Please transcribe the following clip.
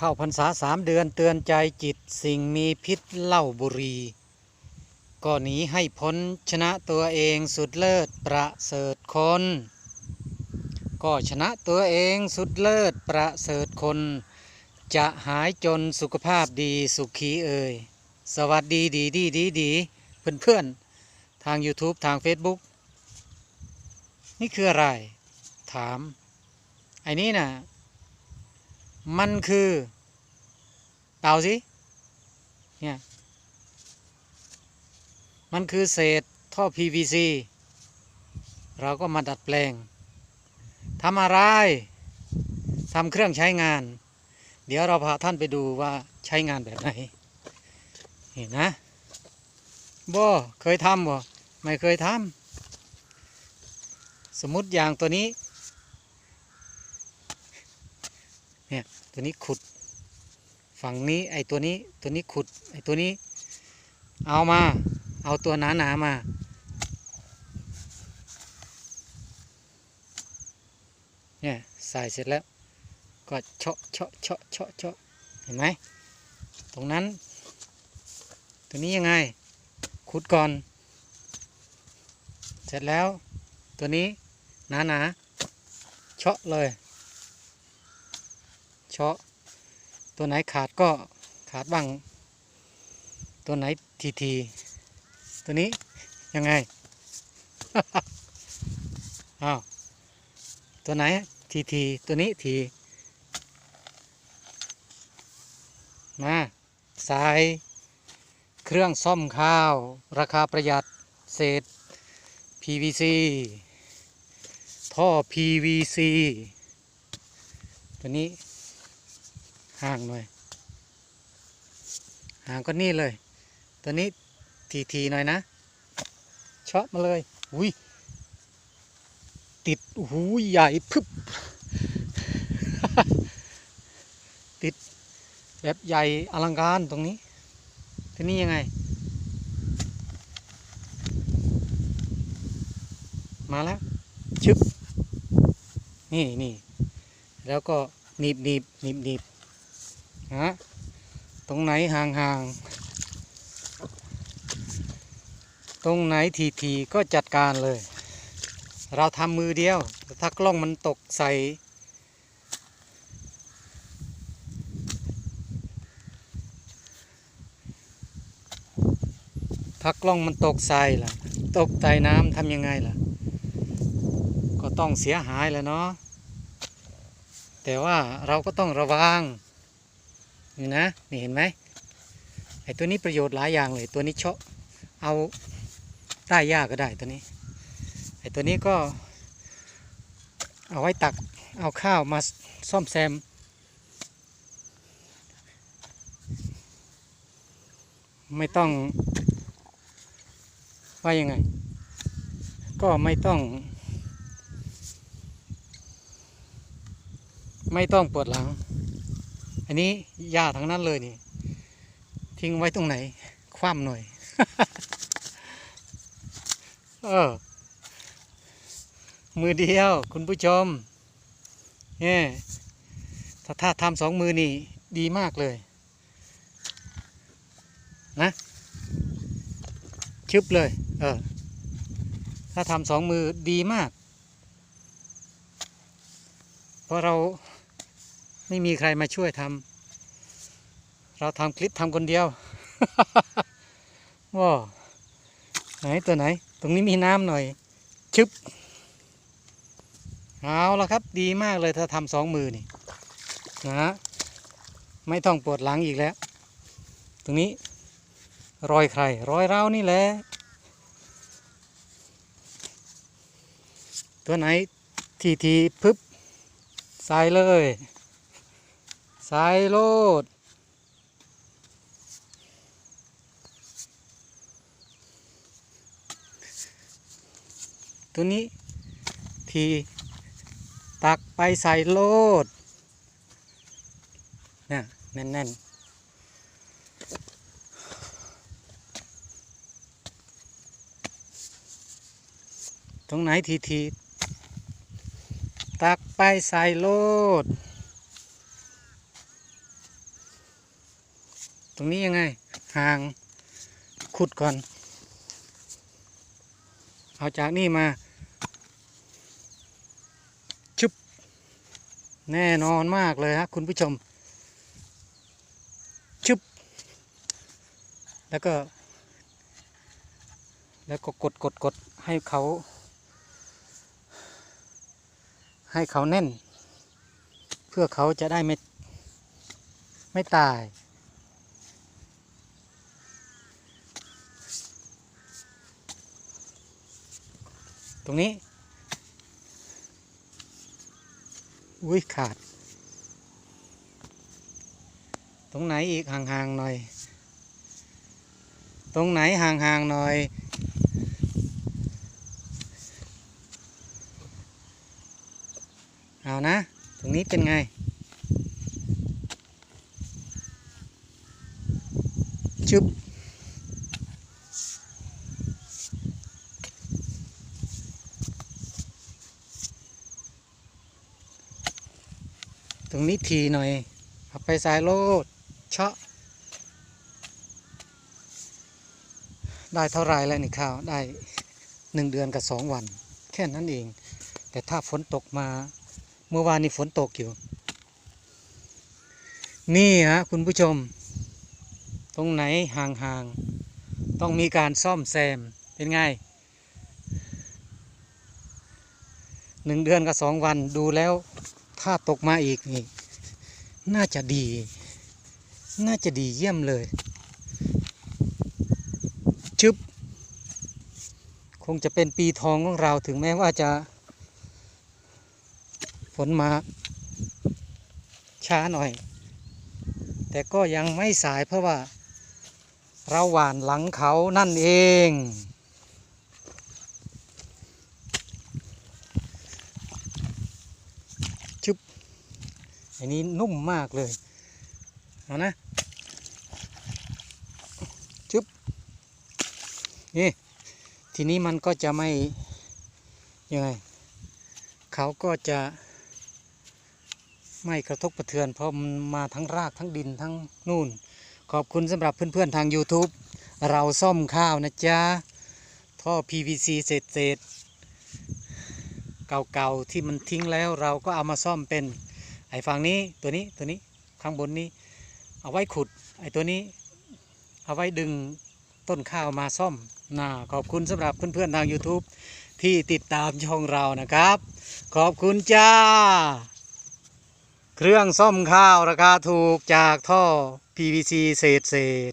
เข้าพรรษาสามเดือนเตือนใจจิตสิ่งมีพิษเหล้าบุรี ก็หนีให้พ้นชนะตัวเองสุดเลิศประเสริฐคน ก็ชนะตัวเองสุดเลิศประเสริฐคน จะหายจนสุขภาพดีสุขีเอ่ยสวัสดีดีดีดีดีเพื่อนเพื่อนทาง YouTube ทาง Facebook นี่คืออะไร ถาม ไอ้นี่น่ะ มันคือเต่าสิเนี่ยมันคือเศษท่อ PVC เราก็มาดัดแปลงทำอะไรทำเครื่องใช้งาน เดี๋ยวเราพาท่านไปดูว่าใช้งานแบบไหนเห็นนะบ่เคยทำบ่ไม่เคยทำสมมติอย่างตัวนี้ เนี่ยตัวนี้ขุด ฝั่งนี้ไอตัวนี้ตัวนี้ขุดไอตัวนี้ เอามา เอาตัวหนาหนามา เนี่ยใส่เสร็จแล้ว ก็เชาะเชาะเชาะเชาะเชาะเห็นไหมตรงนั้น ตัวนี้ยังไง ขุดก่อน เสร็จแล้ว ตัวนี้หนาหนาเชาะเลย เชาะ ตัวไหนขาดก็ขาดบ้าง ตัวไหนทีที ตัวนี้ยังไง อ้าว ตัวไหนทีที ตัวนี้ที มาสายเครื่องซ่อมข้าว ราคาประหยัดเศษ PVC ท่อ PVC ตัวนี้ ห่างหน่อย ห่างก็นี่เลย ตัวนี้ทีทีๆหน่อยนะเชาะมาเลยอุ้ยติดหูใหญ่พึบติดแบบใหญ่อลังการตรงนี้ ที่นี้ยังไง มาแล้ว ชึบ นี่นี่แล้วก็หนีบหนีบหนีบหนีบ ฮะตรงไหนห่างห่างตรงไหนทีๆก็จัดการเลย เราทำมือเดียว ถ้ากล้องมันตกใส่ถ้ากล้องมันตกใส่ล่ะ ตกใต้น้ำทำยังไงล่ะ ก็ต้องเสียหายแล้วเนาะแต่ว่าเราก็ต้องระวัง นี่นะนี่เห็นไหมไอ้ตัวนี้ประโยชน์หลายอย่างเลย ตัวนี้เชาะเอาใต้หญ้าก็ได้ตัวนี้ไอ้ตัวนี้ก็ เอาไว้ตักเอาข้าวมาซ่อมแซม ไม่ต้องว่ายังไง ก็ไม่ต้องไม่ต้องปวดหลัง อันนี้หญ้าทั้งนั้นเลยนี่ ทิ้งไว้ตรงไหน คว่ำหน่อย เออ มือเดียว คุณผู้ชมเนี่ยถ้าถ้าทำสองมือนี่ ดีมากเลย นะชึบเลย เออ ถ้าทำสองมือดีมาก เพราะเรา ไม่มีใครมาช่วยทำเราทำคลิปทำคนเดียวว้าไหนตัวไหน ตรงนี้มีน้ำหน่อย ชึบเอาละครับดีมากเลยถ้าทำสองมือนี่นะฮะไม่ต้องปวดหลังอีกแล้ว ตรงนี้รอยใคร รอยเรานี่แหละตัวไหนทีทีพึบใส่เลย ใส่โลดตัวนี้ ทีตักไปใส่โลดเนี่ยแน่น ๆตรงไหนทีที ตักไปใส่โลด ตรงนี้ยังไง ห่าง ขุดก่อน เอาจากนี่มา ชุบ แน่นอนมากเลยฮะคุณผู้ชม ชุบ แล้วก็ แล้วก็กดกดกดให้เขา ให้เขาแน่น เพื่อเขาจะได้ไม่ ไม่ตาย ตรงนี้ อุ้ยขาด ตรงไหนอีกห่างๆหน่อย ตรงไหนห่างๆหน่อย เอานะ ตรงนี้เป็นไงชึบ รงนี้ทีหน่อยเอาไปสายโลดเชาะได้เท่าไรแล้วนี่ข้าวได้หนึ่งเดือนกับสองวัน แค่นั้นเอง แต่ถ้าฝนตกมา เมื่อวานนี้ฝนตกอยู่ นี่ฮะคุณผู้ชม ตรงไหนห่างๆ ต้องมีการซ่อมแซม เป็นไงหนึ่งเดือนกับสองวันดูแล้ว ถ้าตกมาอีกนี่น่าจะดี น่าจะดีเยี่ยมเลย ชึบ คงจะเป็นปีทองของเราถึงแม้ว่าจะฝนมา ช้าหน่อย แต่ก็ยังไม่สายเพราะว่า เราหวานหลังเขานั่นเอง อันนี้นุ่มมากเลย เอานะชุบนี่ทีนี้มันก็จะไม่ยังไงเขาก็จะไม่กระทบกระเทือนเพราะมันมาทั้งรากทั้งดินทั้งนู่น ขอบคุณสำหรับเพื่อนๆทาง YouTube เราซ่อมข้าวนะจ๊ะ ท่อ PVC เศษเศษๆเก่าๆที่มันทิ้งแล้วเราก็เอามาซ่อมเป็น ไอ้ฝั่งนี้ตัวนี้ตัวนี้ข้างบนนี้ เอาไว้ขุด ไอ้ตัวนี้ เอาไว้ดึงต้นข้าวมาซ่อมน่าขอบคุณสำหรับเพื่อนๆทาง YouTube ที่ติดตามช่องเรานะครับ ขอบคุณจ้า เครื่องซ่อมข้าวราคาถูกจากท่อ PVC เศษเศษ